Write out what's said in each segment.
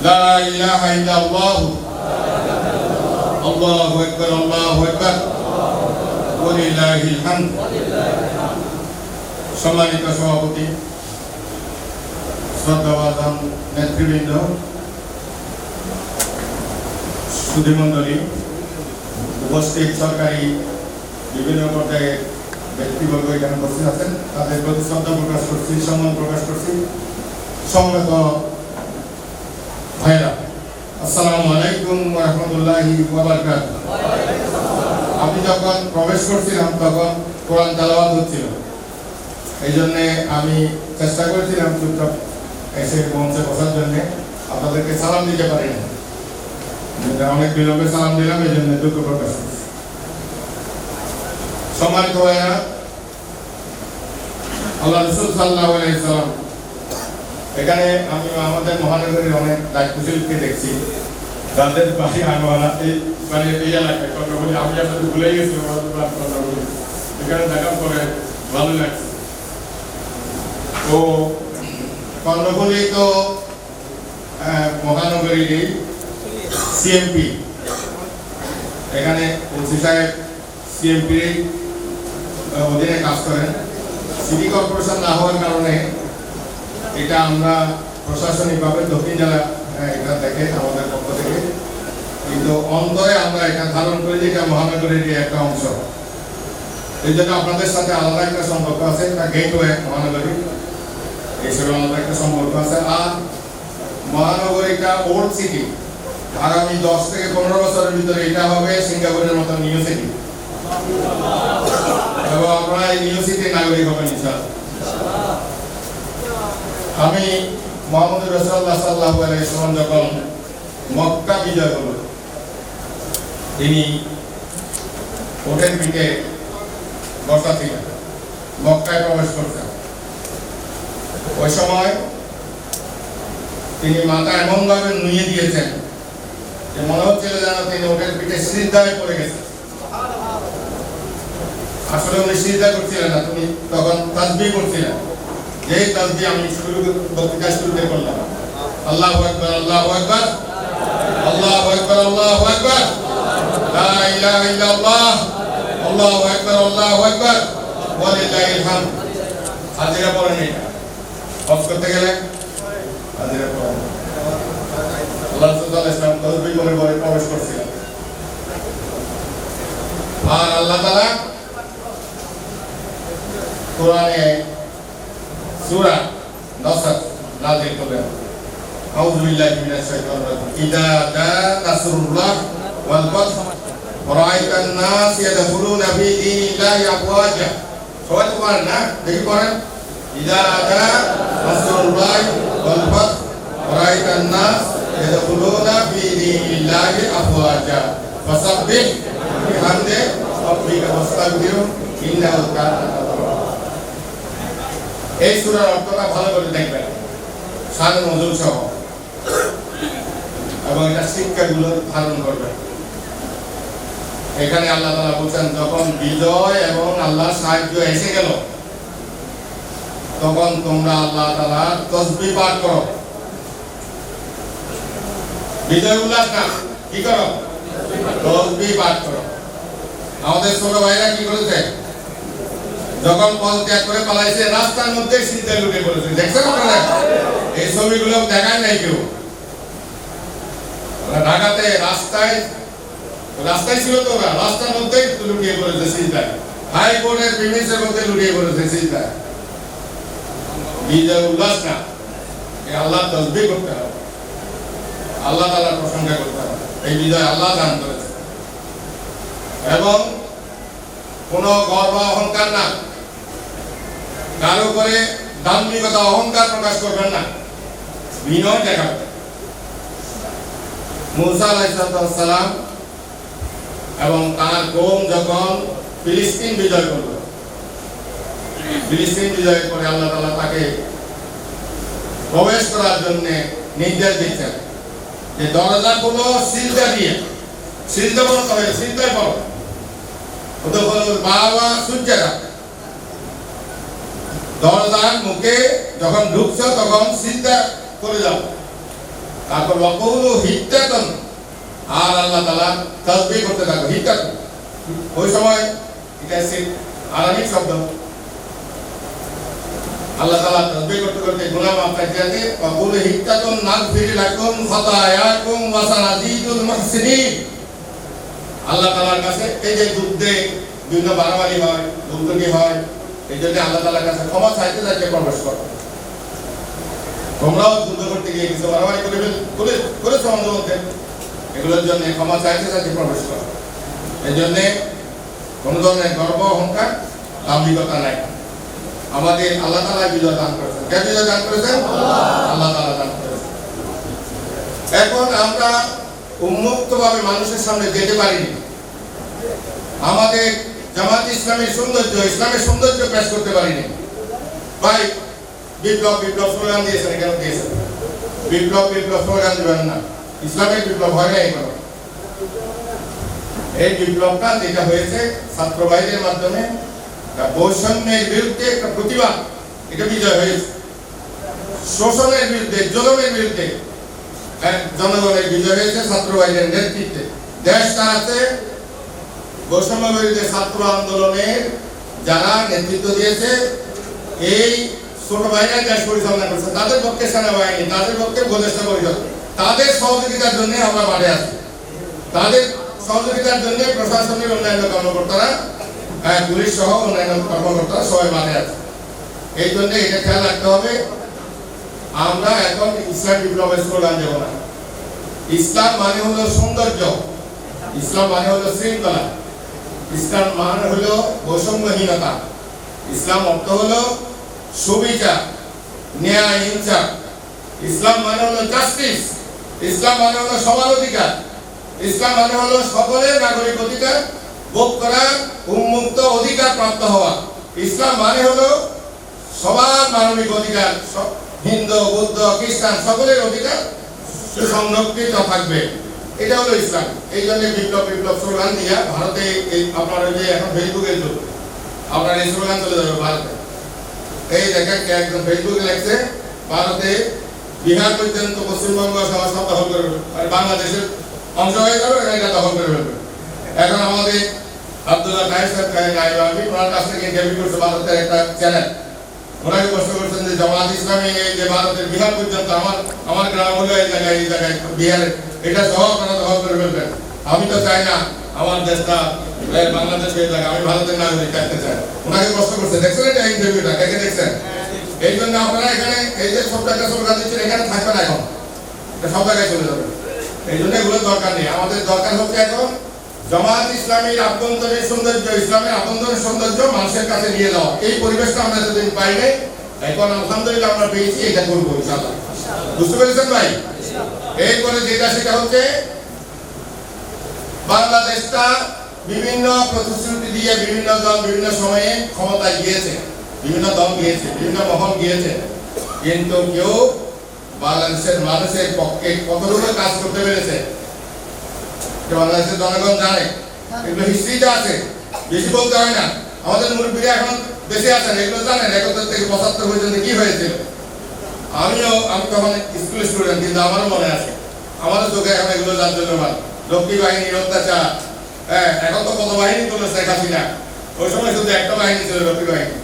لا إله إلا الله الله أكبر الله أكبر ولله الحمد সম্মানিত সভাপতি শ্রদ্ধাবাদন নেতৃবৃন্দ সুধীমণ্ডলী উপস্থিত সরকারি বিভিন্ন পর্যায়ে ব্যক্তিবর্গ এখানে উপস্থিত আছেন তাদের প্রতি শ্রদ্ধা প্রকাশ করছি সম্মান প্রকাশ করছি সম্মত আমি যখন প্রবেশ করছিলাম, তখন কোরআন তালাবাদ হচ্ছিল। এই জন্যে আমি চেষ্টা করেছিলাম চুপচাপ এসে মঞ্চে বসার জন্যে। আপনাদেরকে সালাম দিতে পারি না অনেক বিলম্বে সালাম দিলাম এই জন্য দুঃখ প্রকাশ সম্মানিত ভাইরা আল্লাহ রসুল সাল্লাহ সাল্লাম এখানে আমি আমাদের মহানগরীর অনেক দায়িত্বশীলকে দেখছি। যাদের বাড়ি আনোয়ারা এই মানে এই এলাকায় বলি, আমি আসলে ভুলে গেছি কথা এখানে দেখার পরে ভালো লাগছে। তো কর্ণফুলি তো মহানগরীর সিএমপি এখানে ওসি সাহেব সিএমপি অধীনে কাজ করেন। সিটি কর্পোরেশন না হওয়ার কারণে এটা আমরা প্রশাসনিকভাবে দক্ষিণ জেলা আহ, এটা দেখে আমাদের পক্ষ থেকে। কিন্তু অন্তরে আমরা এটা ধারণ করি যে এটা মহানগরীর একটা অংশ। এই জন্য আপনাদের সাথে আলাদা একটা সম্পর্ক আছে একটা গেটওয়ে মহানগরী। এইসব আলাদা একটা সম্পর্ক আছে। আর মহানগরীটা ওল্ড সিটি। আগামী দশ থেকে পনেরো বছরের ভিতরে এটা হবে সিঙ্গাপুরের মতো নিউ সিটি। এবং আমরা এই নিউ সিটির নাগরিক হবেন ইনশাআল্লাহ। আমি মোহাম্মদ রসুল্লাহ সাল্লাহ আলাইসাল্লাম যখন মক্কা বিজয় হল, তিনি ওঠেন পিঠে বসা ছিলেন, মক্কায় প্রবেশ করতেন। ওই সময় তিনি মাথা এমনভাবে নুয়ে দিয়েছেন যে মনে হচ্ছিল যেন তিনি ওঠেন পিঠে সিদ্ধায় পড়ে গেছেন। আসলে উনি সিদ্ধা করছিলেন না, তুমি তখন তাজবি করছিলেন। যেই তাজবি আমি শুরু বক্তৃতা শুরুতে করলাম আল্লাহ আকবার আল্লাহ আকবার। আল্লাহ আকবার আল্লাহ আকবার। লা ইলাহা ইল্লাল্লাহ। আল্লাহু আকবার আল্লাহু আকবার। ওয়ালিল্লাহিল হামদ। হাজিরা পড়েন এটা অফ করতে গেলে? হাজিরা পড়েন আল্লাহ সাল্লাল্লাহু ইসলাম তাজবি করে পরে প্রবেশ করছিলেন? আর আল্লাহ তাআলা কোরআনে সূরা নাসর নাযিল করলেন আউযু বিল্লাহি মিনাশ শাইতানির রাজিম ইদা জা নাসরুল্লাহ ওয়াল ফাth ওয়ারাআইতা الناس يدخلون في دين الله أفواجا সবাই তো পারেন না দেখি পড়েন ইদা জা নাসরুল্লাহ ওয়াল ফাth ওয়ারাআইতা الناس يدخلون في دين الله أفواجا فسبح بحمد ربك واستغفره إنه كان توابا এই সূরার অর্থটা ভালো করে দেখবেন। সারে নজর সহ। এবং এটা শিক্ষাগুলো ধারণ করবেন। এখানে আল্লাহ তাআলা বলছেন, যখন বিজয় এবং আল্লাহ সাহায্য এসে গেল, তখন তোমরা আল্লাহ তাআলার তসবিহ পাঠ করো। বিজয় উল্লাস না, কি করো? তসবিহ পাঠ করো। আমাদের ছোট ভাইরা কি করেছে? যখন পথ ত্যাগ করে পালাইছে, রাস্তার মধ্যে সিদ্ধা লুটে পড়েছে। দেখছেন আপনারা? এই ছবিগুলো দেখায় নাই কেউ। ঢাকাতে রাস্তায় রাস্তায় ছিল তো ওরা, রাস্তার লুটিয়ে পড়েছে হাইকোর্টের প্রিমিসের মধ্যে লুটিয়ে পড়েছে বিজয় উল্লাস না আল্লাহ তসবি করতে হবে। আল্লাহ প্রশংসা করতে হবে। এই বিজয় আল্লাহ দান করেছে। এবং কোনো গর্ব অহংকার না। কারও উপরে দাম্ভিকতা, অহংকার প্রকাশ করবেন না। বিনয় দেখাবেন মুসা আলাইসালাম এবং তার কৌম যখন ফিলিস্তিন বিজয় করল, ফিলিস্তিন বিজয় করে আল্লাহ তাআলা তাকে প্রবেশ করার জন্য নির্দেশ দিচ্ছেন যে দরজা গুলো সিলটা দিয়ে সিলটা বলতে হবে সিলটাই বলো ওদের বাবা সূর্যেরা দরজার মুখে যখন ঢুকছো, তখন চিন্তা করে যাও। তারপর ওয়াকুলু হিদ্দাতান আর আল্লাহ তালা তাসবিহ করতে থাকো হিদ্দাত ওই সময় এটা সে আরবিক শব্দ। আল্লাহ তাআলা তাসবিহ করতে করতে গুনাহ মাফ করে দিতে ওয়াকুলু হিদ্দাতান নাগফির লাকুম খাতায়াকুম ওয়া সানাজিদুল মুহসিনিন। আল্লাহ তাআলার কাছে এই যে যুদ্ধে বিভিন্ন বাড়াবাড়ি হয় দুর্নীতি হয় এই জন্য আল্লাহ তাআলার কাছে ক্ষমা চাইতে চাইতে প্রবেশ করো। তোমরাও যুদ্ধ করতে গিয়ে কিছু বাড়াবাড়ি করে করে, করেছ আমাদের মধ্যে। এগুলোর জন্য ক্ষমা চাইতে চাইতে প্রবেশ করো। এই কোনো ধরনের গর্ব, অহংকার, দাম্ভিকতা নাই। আমাদের আল্লাহ তাআলা বিজয় দান করেছেন। কে বিজয় দান করেছেন? আল্লাহ তাআলা দান করেছেন। এখন আমরা উন্মুক্তভাবে মানুষের সামনে যেতে পারিনি। আমাদের জামাত ইসলামের সৌন্দর্য ইসলামের সৌন্দর্য পেশ করতে পারিনি। ভাই, বিপ্লব বিপ্লব স্লোগান দিয়েছেন কেন দিয়েছেন। বিপ্লব বিপ্লব স্লোগান দেবেন না। ইসলামের বিপ্লব হয় না এগুলো এই বিপ্লবটা যেটা হয়েছে, ছাত্র ভাইদের মাধ্যমে বৈষম্যের বিরুদ্ধে একটা প্রতিবাদ, এটা বিজয় হয়েছে। শোষণের বিরুদ্ধে, জলমের বিরুদ্ধে জনগণের বিজয় হয়েছে ছাত্র ভাইদের নেতৃত্বে। দেশ চালাতে বৈষম্য ছাত্র আন্দোলনের যারা নেতৃত্ব দিয়েছে এই ছোট ভাইরা দেশ পরিচালনা করছে তাদের পক্ষে সেনাবাহিনী তাদের পক্ষে উপদেষ্টা পরিষদ তাদের সহযোগিতার জন্য আমরা মাঠে আছি। তাদের সহযোগিতার জন্য প্রশাসনের অন্যান্য কর্মকর্তারা হ্যাঁ, পুলিশ সহ অন্যান্য কর্মকর্তারা সবাই মাঠে আছে। এই জন্য এটা খেয়াল রাখতে হবে আমরা এখন ইসলাম বিপ্লবের স্লোগান দেব না। ইসলাম মানে হলো সৌন্দর্য ইসলাম মানে হলো শৃঙ্খলা। ইসলাম মানে হলো বৈষম্যহীনতা। ইসলাম অর্থ হলো সুবিচার, ন্যায়, ইনসাফ। ইসলাম মানে হলো জাস্টিস ইসলাম মানে হলো সবার অধিকার। ইসলাম মানে হলো সকলের নাগরিক অধিকার ভোগ করার উন্মুক্ত অধিকার প্রাপ্ত হওয়া। ইসলাম মানে হলো সবার মানবিক অধিকার হিন্দু, বৌদ্ধ, খ্রিস্টান, সকলের অধিকার সংরক্ষিত থাকবে। এটা হলো ইসলাম। এই জন্য বিপ্লব বিপ্লব স্লোগান দিয়া ভারতে এই আপনার যে এখন ফেসবুকের যুগ। আপনার এই স্লোগান চলে যাবে ভারতে। এই দেখেন একজন ফেসবুকে লেখছে, ভারতে বিহার পর্যন্ত পশ্চিমবঙ্গ সমাজ দখল করে আর বাংলাদেশের অংশ হয়ে যাবে, এটা দখল করে ফেলবে। এখন আমাদের আব্দুল্লাহ নাইব সাহেব নাইব আমি ওনার কাছ থেকে ইন্টারভিউ করছে ভারতের একটা চ্যানেল ওনাকে প্রশ্ন করছেন যে, জামাত ইসলামী যে ভারতের বিহার পর্যন্ত, আমার আমার গ্রাম হলো এই জায়গায় এই জায়গায় বিহারে এটা সহ আপনারা দখল করে ফেলবেন আমি তো চাই না আমার দেশটা বাংলাদেশ এই জায়গা আমি ভারতের নাগরিক থাকতে চাই। ওনাকে প্রশ্ন করছে। দেখছেন এটা ইন্টারভিউটা দেখে দেখছেন? এই জন্য আপনারা এখানে এই যে সব জায়গায় সরকার দিচ্ছেন, এখানে থাকবে না এখন। সব জায়গায় চলে যাবে। এই জন্য এগুলো দরকার নেই। আমাদের দরকার হচ্ছে এখন জামাত ইসলামের আভ্যন্তরীণ সৌন্দর্য, ইসলামের আভ্যন্তরীণ সৌন্দর্য মানুষের কাছে নিয়ে যাওয়া। এই পরিবেশটা আমরা এতদিন পাই নাই এখন আলহামদুলিল্লাহ আমরা পেয়েছি, এটা করব ইনশাআল্লাহ। বুঝতে পেরেছেন ভাই? এরপরে যেটা, সেটা হচ্ছে বাংলাদেশটা বিভিন্ন প্রতিশ্রুতি দিয়ে বিভিন্ন দল বিভিন্ন সময়ে ক্ষমতায় গিয়েছে, বিভিন্ন দল গিয়েছে, বিভিন্ন মহল গিয়েছে। কিন্তু কেউ বাংলাদেশের মানুষের পক্ষে কতটুকু কাজ করতে পেরেছে? বাংলাদেশের জনগণ জানে, এগুলো হিস্ট্রিতে আছে, বেশি বলতে হয় না। আমাদের মুরব্বীরা এখন বেঁচে আছেন, এগুলো জানেন, একাত্তর থেকে পঁচাত্তর পর্যন্ত কি হয়েছিল? আমিও, আমি তখন স্কুল স্টুডেন্ট কিন্তু আমারও মনে আছে। আমারও চোখে এখন এগুলো যার লক্ষ্মী বাহিনীর অত্যাচার। হ্যাঁ এখন তো কত বাহিনী তুলে শেখ হাসিনা। ওই সময় শুধু একটা বাহিনী ছিল লক্ষ্মী বাহিনী।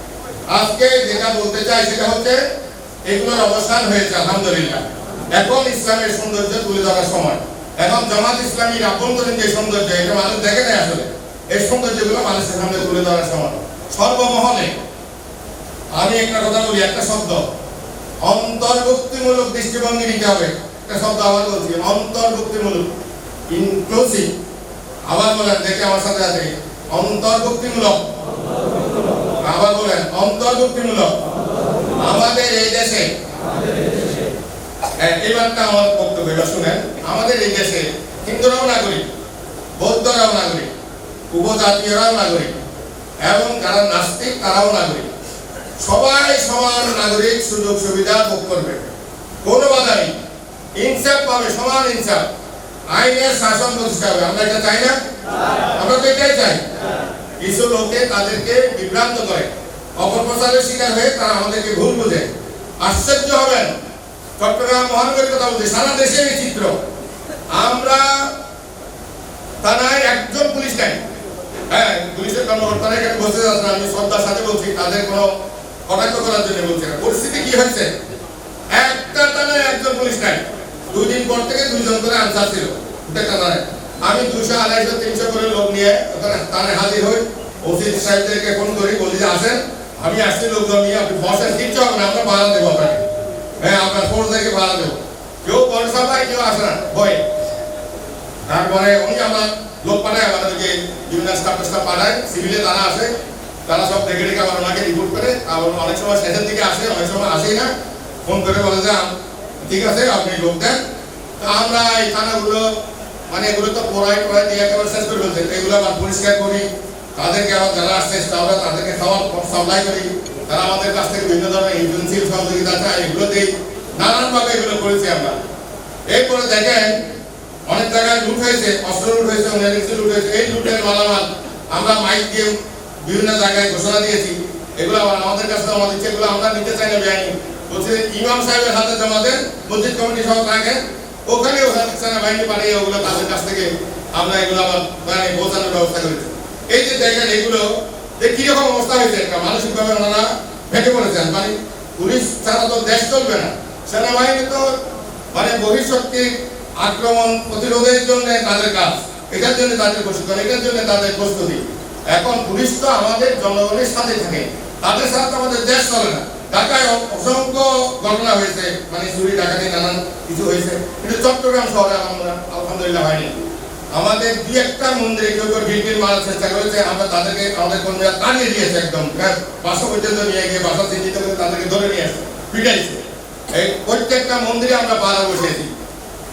আজকে যেটা বলতে চাই সেটা হচ্ছে, এগুলোর অবসান হয়েছে, আলহামদুলিল্লাহ। এখন ইসলামের সৌন্দর্য তুলে ধরার সময়। এখন জামাত ইসলামীর আভ্যন্তরীণ যে সৌন্দর্য, এটা মানুষ দেখে নেই আসলে। এই সৌন্দর্যগুলো মানুষের সামনে তুলে ধরার সময়। সর্বমহলে, আমি একটা কথা বলি, একটা শব্দ। অন্তর্ভুক্তিমূলক দৃষ্টিভঙ্গি নিতে হবে। একটা শব্দ আবার বলছি অন্তর্ভুক্তিমূলক। ইনক্লুসিভ আবার বলেন দেখে আমার সাথে আছে অন্তর্ভুক্তিমূলক। আবার বলেন অন্তর্ভুক্তিমূলক। আমাদের এই দেশে হ্যাঁ, এবারটা আমার বক্তব্য এবার শুনেন। আমাদের এই দেশে হিন্দুরাও নাগরিক বৌদ্ধরাও নাগরিক উপজাতীয়রাও নাগরিক এবং যারা নাস্তিক তারাও নাগরিক। সবাই সমান নাগরিক সুযোগ সুবিধা ভোগ করবে। কোনো বাধা নেই। ইনসাফ পাবে, সমান ইনসাফ। আইনের শাসন প্রতিষ্ঠা হবে। আমরা এটা চাই না? আমরা তো এটাই চাই। কিছু লোকে তাদেরকে বিভ্রান্ত করে। অপপ্রচারের শিকার হয়ে তারা আমাদেরকে ভুল বুঝে। আশ্চর্য হবেন। চট্টগ্রাম মহানগরীর কথা বলছি। সারা দেশে এই চিত্র। আমরা থানায় একজন পুলিশ নাই। হ্যাঁ পুলিশের কর্মকর্তারা এখানে বসে যাচ্ছে আমি শ্রদ্ধার সাথে বলছি, তাদের কোনো কটাক্ষ করার জন্য বলছি না। পরিস্থিতি কি হয়েছে? একটা থানায় একজন পুলিশ নাই। দুই দিন পর থেকে দুইজন করে আনসার ছিল। আমি দুশো আড়াইশো, তিনশো করে লোক নিয়ে ওখানে থানায় হাজির হই। ওসি সাহেবদেরকে ফোন করি, বলি যে আসেন। আমি আসছি, লোকজন নিয়ে আপনি বসেন। কিচ্ছু হবে না, আমরা ভাড়া দেবো আপনাকে। হ্যাঁ আপনার ফোর্স থেকে ভাড়া দেবো। কেউ ভরসা পায় কেউ আসে না, ভয়। তারপরে উনি আমার লোক পাঠায়, আমাদেরকে বিভিন্ন স্টাফ স্টাফ পাঠায়। সিভিলে তারা আসে। তারা সব দেখে দেখে আবার ওনাকে রিপোর্ট করে, আবার অনেক সময় শেষের দিকে আসে, অনেক সময় আসেই না। ফোন করে বলে যে ঠিক আছে, আপনি লোক দেন। তো আমরা এই থানাগুলো মানে এগুলো তো পড়াই পড়াই দিয়ে একেবারে শেষ করে ফেলছে। এগুলো আবার পরিষ্কার করি, তাদেরকে আবার যারা আসছে স্টাফরা তাদেরকে খাবার সাপ্লাই করি। তারা আমাদের কাছ থেকে বিভিন্ন ধরনের ইউটেন্সিল সহযোগিতা চায়, এগুলো দিই। নানানভাবে এগুলো করেছি আমরা। এরপরে দেখেন, অনেক জায়গায় লুট হয়েছে, অস্ত্র লুট হয়েছে লুট হয়েছে। এই লুটের মালামাল আমরা মাইক দিয়ে বিভিন্ন জায়গায় ঘোষণা দিয়েছি। এগুলো আমাদের কাছে জমা দিচ্ছে, এগুলো আমরা নিতে চাই না বেআইনি। বলছে ইমাম সাহেবের হাতে জমা দেন, মসজিদ কমিটি সহ থাকে। ওখানে ওখানে সেনাবাহিনী পাঠিয়ে ওগুলো তাদের কাছ থেকে আমরা এগুলো আবার মানে পৌঁছানোর ব্যবস্থা করেছি। এই যে দেখেন এগুলো, যে কীরকম অবস্থা হয়েছে, একটা মানসিকভাবে ওনারা ভেঙে পড়েছেন। মানে পুলিশ ছাড়া তো দেশ চলবে না। সেনাবাহিনী তো মানে বহিঃশক্তির আক্রমণ প্রতিরোধের জন্য তাদের কাজ। এটার জন্য তাদের প্রশিক্ষণ, এটার জন্য তাদের প্রস্তুতি। এখন পুলিশ তো আমাদের জনগণের সাথে থাকে। তাদের সাথে আমাদের দেশ চলে না। ঢাকায় অসংখ্য ঘটনা হয়েছে। মানে চুরি ডাকাতি নানান কিছু হয়েছে। কিন্তু চট্টগ্রাম শহরে আমরা আলহামদুলিল্লাহ হয়নি। আমাদের দুই একটা মন্দিরে কেউ কেউ ঢিলকিল মারার চেষ্টা করেছে আমরা তাদেরকে আমাদের কর্মীরা তাড়িয়ে দিয়েছে একদম। হ্যাঁ, বাসা পর্যন্ত নিয়ে গিয়ে বাসা চিহ্নিত করে তাদেরকে ধরে নিয়ে আসছে পিটাইছে। এই প্রত্যেকটা মন্দিরে আমরা বসেছি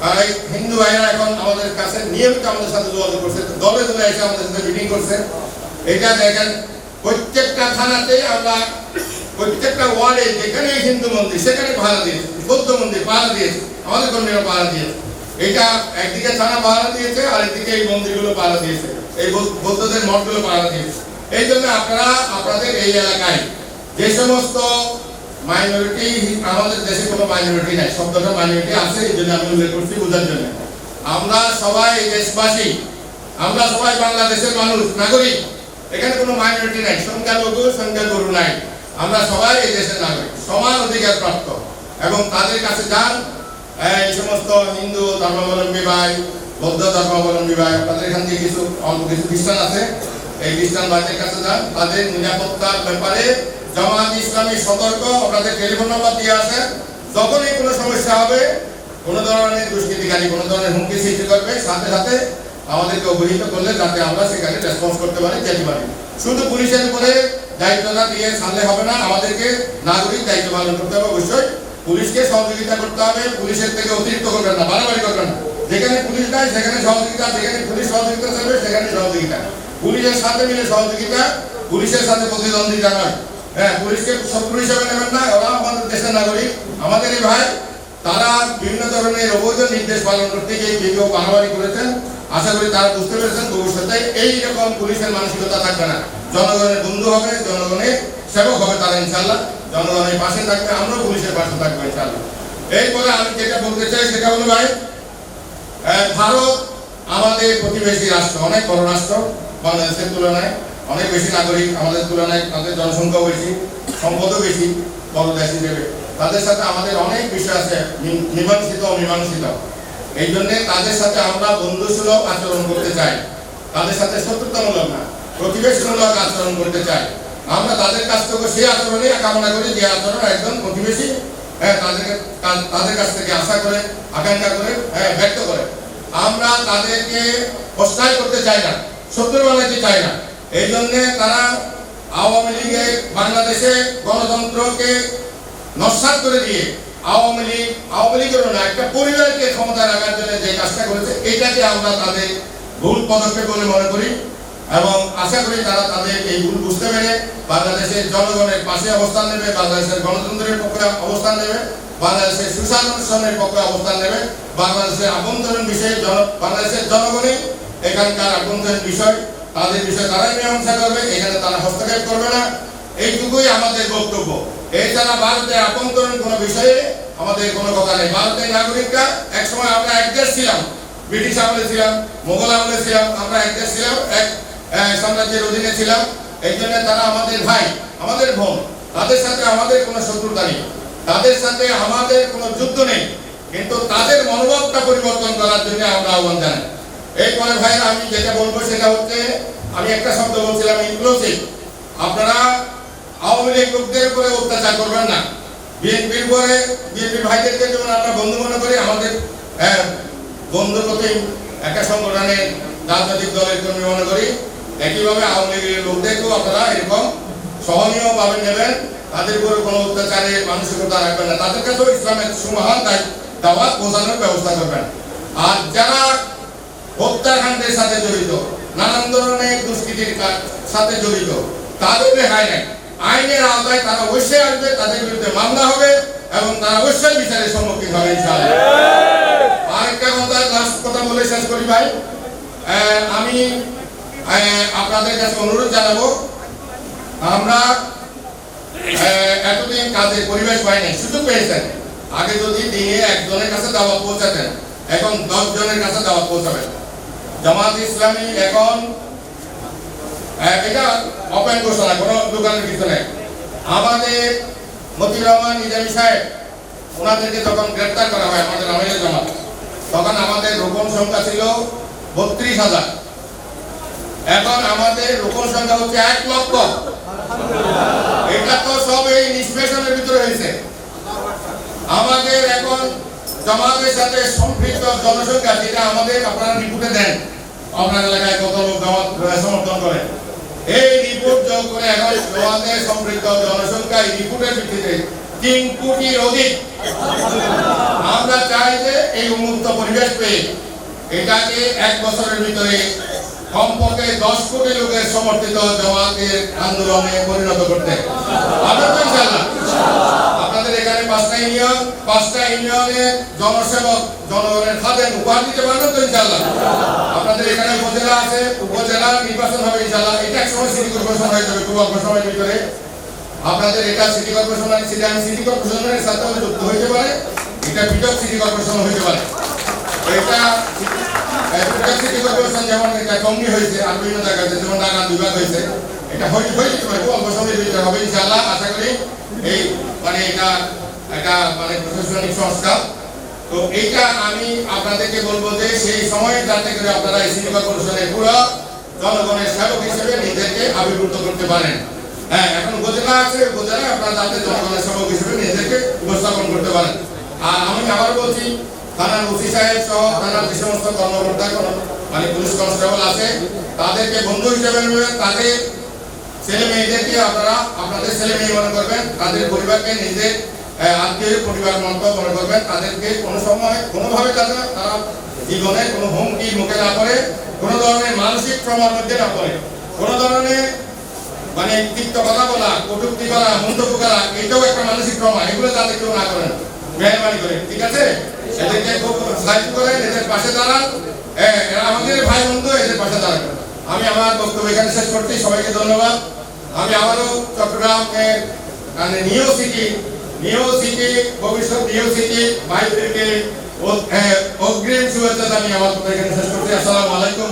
আর এই হিন্দু ভাইরা এখন আমাদের কাছে নিয়মিত আমাদের সাথে যোগাযোগ করছে। দলে দলে এসে আমাদের সাথে মিটিং করছে। এটা দেখেন, প্রত্যেকটা থানাতে আমরা প্রত্যেকটা ওয়ার্ডে যেখানে হিন্দু মন্দির, সেখানে পাহারা দিয়েছে বৌদ্ধ মন্দির পাহারা দিয়েছে আমাদের কর্মীরা পাহারা দিয়েছে এটা একদিকে থানা পাহারা দিয়েছে আর একদিকে এই মন্দিরগুলো পাহারা দিয়েছে এই বৌদ্ধদের মঠগুলো পাহারা দিয়েছে এই জন্য আপনারা, আপনাদের এই এলাকায় যে সমস্ত মাইনরিটি আমাদের দেশে কোনো মাইনরিটি নাই শব্দটা মাইনরিটি আছে, এই জন্য আমি উল্লেখ করছি বোঝার জন্য। আমরা সবাই দেশবাসী, আমরা সবাই বাংলাদেশের মানুষ, নাগরিক। এখানে কোনো মাইনরিটি নাই সংখ্যালঘু সংখ্যাগুরু নাই। আমরা সবাই এই দেশের নাগরিক, সমান অধিকার প্রাপ্ত। এবং তাদের কাছে যান, এই সমস্ত হিন্দু ধর্মাবলম্বী ভাই, বৌদ্ধ ধর্মাবলম্বী ভাই, আপনাদের এখান থেকে কিছু, অল্প কিছু খ্রিস্টান আছে, এই খ্রিস্টান ভাইদের কাছে যান। তাদের নিরাপত্তার ব্যাপারে জামাত ইসলামী সতর্ক, আপনাদের টেলিফোন নাম্বার দিয়ে আছে যখনই কোনো সমস্যা হবে, কোনো ধরনের দুষ্কৃতিকারী, কোনো ধরনের হুমকি সৃষ্টি করবে, সাথে সাথে আমাদেরকে অবহিত করলে যাতে আমরা সেখানে রেসপন্স করতে পারি, যেতে পারি। শুধু পুলিশের উপরে দায়িত্বটা দিয়ে ছাড়লে হবে না, আমাদেরকে নাগরিক দায়িত্ব পালন করতে হবে অবশ্যই। পুলিশকে সহযোগিতা করতে হবে, পুলিশের থেকে অতিরিক্ত করবেন না, বাড়াবাড়ি করবেন না। যেখানে পুলিশ নাই, সেখানে সহযোগিতা যেখানে পুলিশ সহযোগিতা চাইবে সেখানে সহযোগিতা। পুলিশের সাথে মিলে সহযোগিতা, পুলিশের সাথে প্রতিদ্বন্দ্বিতা নয়। হ্যাঁ পুলিশকে শত্রু হিসেবে নেবেন না, ওরা আমাদের দেশের নাগরিক। আমাদেরই ভাই, তারা বিভিন্ন ধরনের অবৈধ নির্দেশ পালন করতে গিয়ে কেউ বাড়াবাড়ি করেছেন। আশা করি তারা বুঝতে পেরেছেন ভবিষ্যতে এই রকম পুলিশের মানসিকতা থাকবে না। জনগণের বন্ধু হবে, জনগণের সেবক হবে তারা ইনশাল্লাহ জনগণের পাশে থাকবে, আমরাও পুলিশের পাশে থাকব ইনশাল্লাহ এরপরে আমি যেটা বলতে চাই সেটা হলো ভাই ভারত আমাদের প্রতিবেশী রাষ্ট্র, অনেক বড় রাষ্ট্র বাংলাদেশের তুলনায়। অনেক বেশি নাগরিক আমাদের তুলনায়, তাদের জনসংখ্যাও বেশি, সম্পদও বেশি বড় দেশ হিসেবে। তাদের সাথে আমাদের অনেক বিষয় আছে মীমাংসিত অমীমাংসিত। এই জন্য তাদের সাথে আমরা বন্ধুসুলভ আচরণ করতে চাই। তাদের সাথে শত্রুতামূলক না, প্রতিবেশীমূলক আচরণ করতে চাই। আমরা তাদের কাছ থেকে সেই আচরণে কামনা করি যে আচরণ একজন প্রতিবেশী হ্যাঁ তাদেরকে তাদের কাছ থেকে আশা করে, আকাঙ্ক্ষা করে হ্যাঁ ব্যক্ত করে। আমরা তাদেরকে প্রশ্রয় করতে চাই না শত্রু বানাতে চাই না। এই জন্য তারা আওয়ামী লীগে বাংলাদেশে গণতন্ত্রকে নস্বাত করে দিয়ে আওয়ামী লীগ, আওয়ামী না, একটা পরিবারকে ক্ষমতায় রাখার জন্য যে কাজটা করেছে, এটাকে আমরা তাদের ভুল পদক্ষেপ বলে মনে করি। এবং আশা করি তারা তাদের এই ভুল বুঝতে পেরে বাংলাদেশের জনগণের পাশে অবস্থান নেবে, বাংলাদেশের গণতন্ত্রের পক্ষে অবস্থান নেবে, বাংলাদেশের সুশাসনের পক্ষে অবস্থান নেবে, বাংলাদেশের আভ্যন্তরীণ বিষয়ে বাংলাদেশের জনগণই এখানকার আভ্যন্তরীণ বিষয়, তাদের বিষয়ে তারাই মীমাংসা করবে, এখানে তারা হস্তক্ষেপ করবে না। এইটুকুই আমাদের বক্তব্য। এছাড়া ভারতের আভ্যন্তরীণ কোনো বিষয়ে আমাদের কোনো কথা নেই। ভারতের নাগরিকরা একসময় আমরা এক দেশ ছিলাম, ব্রিটিশ আমলে ছিলাম, মোগল আমলে ছিলাম, আমরা এক দেশ ছিলাম, এক সাম্রাজ্যের অধীনে ছিলাম। এই জন্য তারা আমাদের ভাই, আমাদের বোন, তাদের সাথে আমাদের কোনো শত্রুতা নেই। তাদের সাথে আমাদের কোনো যুদ্ধ নেই। কিন্তু তাদের মনোভাবটা পরিবর্তন করার জন্য আমরা আহ্বান জানাই। এরপরে ভাইয়েরা, আমি যেটা বলব সেটা হচ্ছে, আমি একটা শব্দ বলছিলাম ইনক্লুসিভ আপনারা আওয়ামী লীগ লোকদের উপরে অত্যাচার করবেন না। বিএনপির উপরে বিএনপির ভাইদেরকে যেমন আমরা বন্ধু মনে করি আমাদের আহ, বন্ধুর প্রতি একটা সংগঠনের রাজনৈতিক দলের কর্মী মনে করি একইভাবে আওয়ামী লীগের লোকদেরকেও আপনারা এরকম সহনীয় ভাবে নেবেন। তাদের উপরে কোনো অত্যাচারের মানসিকতা রাখবেন না। তাদের কাছেও ইসলামের সুমহান দাওয়াত পৌঁছানোর ব্যবস্থা করবেন। আর যারা হত্যাকাণ্ডের সাথে জড়িত নানান ধরনের দুষ্কৃতির সাথে জড়িত তাদের রেহাই নেই আইনের আওতায় তারা অবশ্যই আসবে, তাদের বিরুদ্ধে মামলা হবে এবং তারা অবশ্যই বিচারের সম্মুখীন হবে আরেকটা কথা লাস্ট কথা বলে শেষ করি ভাই? আমি আপনাদের কাছে অনুরোধ জানাব, আমরা এতদিন কাজের পরিবেশ পাইনি সুযোগ পেয়েছেন। আগে যদি দিনে একজনের কাছে দাওয়াত পৌঁছাতেন, এখন দশ জনের কাছে দাওয়াত পৌঁছাবেন। জামাত ইসলামী এখন এটা অপেন ঘোষণা কোনো দোকানের কিছু আমাদের মতিউর রহমান নিজামী সাহেব, ওনাদেরকে যখন গ্রেপ্তার করা হয় আমাদের আমিরের জামাত, তখন আমাদের রোপণ সংখ্যা ছিল বত্রিশ হাজার। এখন আমাদের রোপণ সংখ্যা হচ্ছে এক লক্ষ। এটা তো সব এই নিষ্পেষণের ভিতরে হয়েছে। আমাদের এখন জামাতের সাথে সম্পৃক্ত জনসংখ্যা যেটা আমাদের আপনারা রিপোর্টে দেন। আপনার এলাকায় কত লোক জামাত সমর্থন করে। এই রিপোর্ট যোগ করে এখন জনসংখ্যা রিপোর্টের ভিত্তিতে তিন কোটির অধিক আমরা চাই যে এই উন্মুক্ত পরিবেশ পেয়ে এটাকে এক বছরের ভিতরে কমপক্ষে দশ কোটি লোকের সমর্থিত জওয়ানদের আন্দোলনে পরিণত করতে। আমরা তো ইনশাআল্লাহ। আপনাদের এখানে পাঁচটা ইউনিয়ন পাঁচটা ইউনিয়নের জনসেবক জনগণের খাদেন উপহার দিতে পারবেন তো ইনশাআল্লাহ? আপনাদের এখানে উপজেলা আছে উপজেলা নির্বাচন হবে ইনশাআল্লাহ। এটা এক সময় সিটি কর্পোরেশন হয়ে যাবে খুব অল্প সময়ের ভিতরে। আপনাদের এটা সিটি কর্পোরেশন সিটি আমি সিটি কর্পোরেশনের সাথে যুক্ত হইতে পারে এটা পৃথক সিটি কর্পোরেশন হইতে পারে। এটা এ, সিটি কর্পোরেশন যেমন এটা টঙ্গি হয়েছে আর বিভিন্ন জায়গাতে যেমন নাগান বিভাগ হয়েছে। এটা হয়ে হয়ে যেতে পারে অল্প সময়ের ভিতরে হবে ইনশাআল্লাহ। আশা করি এই মানে এটা একটা মানে প্রশাসনিক সংস্থা তো এইটা আমি আপনাদেরকে বলব যে সেই সময়ে যাতে করে আপনারা এই সিটি কর্পোরেশনের পুরো জনগণের সেবক হিসেবে নিজেকে আবির্ভূত করতে পারেন। হ্যাঁ এখন উপজেলা আছে, উপজেলায় আপনারা যাতে জনগণের সেবক হিসেবে নিজেকে উপস্থাপন করতে পারেন। আর আমি আবার বলছি, থানার ওসি সাহেব সহ থানার যে সমস্ত কর্মকর্তা মানে পুলিশ কনস্টেবল আছে, তাদেরকে বন্ধু হিসেবে নেবেন। তাদের ছেলে মেয়েদেরকে আপনারা, আপনাদের ছেলে মেয়ে মনে করবেন, তাদের পরিবারকে নিজের আহ, আত্মীয় পরিবার মতো মনে করবেন তাদেরকে কোনো সময় কোনোভাবে তাদের তারা জীবনে কোনো হুমকি মুখে না করে কোনো ধরনের মানসিক ট্রমার মধ্যে না পড়ে কোনো ধরনের মানে তিক্ত কথা বলা কটুক্তি করা মন্তব্য করা এটাও একটা মানসিক ট্রমা এগুলো যাতে কেউ না করেন মেহরবানি করে ঠিক আছে? এদেরকে খুব সাহায্য করেন এদের পাশে দাঁড়ান। হ্যাঁ, আমাদের ভাই বন্ধু এদের পাশে দাঁড়ান। আমি আমার বক্তব্য এখানে শেষ করছি সবাইকে ধন্যবাদ। আমি আবারও চট্টগ্রামের মানে নিউ সিটি সিটি ভবিষ্যৎ সিটি ভাইদেরকে অগ্রিম শুভেচ্ছা জানিয়ে আমার কথা এখানে শেষ করছি। আসসালামু আলাইকুম